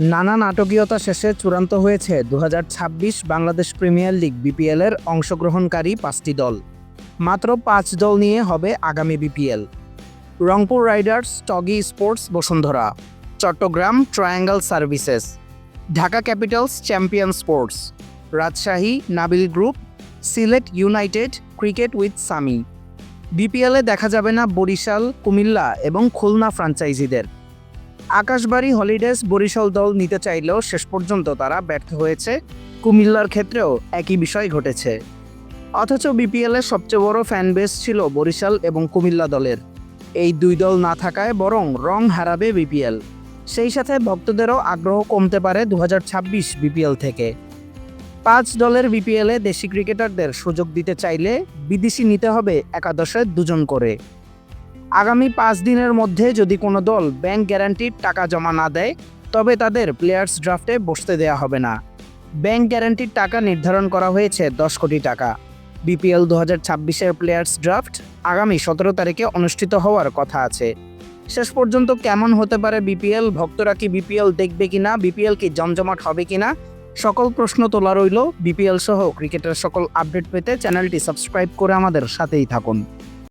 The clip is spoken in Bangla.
নানা নাটকীয়তা শেষে চূড়ান্ত হয়েছে দু হাজার ছাব্বিশ বাংলাদেশ প্রিমিয়ার লিগ বিপিএল এর অংশগ্রহণকারী পাঁচটি দল। মাত্র পাঁচ দল নিয়ে হবে আগামী BPL. Rangpur riders, Toggi sports, Bashundhara. Chattogram triangle services. Dhaka capitals champion sports. Rajshahi Nabil group, Sylhet united cricket with Sami. বিপিএলে দেখা যাবে না বরিশাল, কুমিল্লা এবং খুলনা ফ্রাঞ্চাইজিদের। আকাশবাড়ি হলিডেজ বরিশাল দল নিতে চাইলেও শেষ পর্যন্ত তারা ব্যর্থ হয়েছে। কুমিল্লার ক্ষেত্রেও একই বিষয় ঘটেছে। অথচ বিপিএলের সবচেয়ে বড় ফ্যান বেস ছিল বরিশাল এবং কুমিল্লা দলের। এই দুই দল না থাকায় বরং রং হারাবে বিপিএল। সেই সাথে ভক্তদেরও আগ্রহ কমতে পারে দু হাজার ছাব্বিশ বিপিএল থেকে। পাঁচ দলের বিপিএলে দেশি ক্রিকেটারদের সুযোগ দিতে চাইলে বিদেশি নিতে হবে একাদশের দুজন করে। আগামী পাঁচ দিনের মধ্যে যদি কোনো দল ব্যাংক গ্যারান্টির টাকা জমা না দেয়, তবে তাদের প্লেয়ার্স ড্রাফটে বসতে দেওয়া হবে না। ব্যাংক গ্যারান্টির টাকা নির্ধারণ করা হয়েছে দশ কোটি টাকা। বিপিএল দু হাজার ছাব্বিশের প্লেয়ার্স ড্রাফট আগামী সতেরো তারিখে অনুষ্ঠিত হওয়ার কথা আছে। শেষ পর্যন্ত কেমন হতে পারে বিপিএল, ভক্তরা কি বিপিএল দেখবে কিনা, বিপিএল কি জমজমাট হবে কিনা, সকল প্রশ্ন তোলা রইল। বিপিএল সহ ক্রিকেটের সকল আপডেট পেতে চ্যানেলটি সাবস্ক্রাইব করে আমাদের সাথেই থাকুন।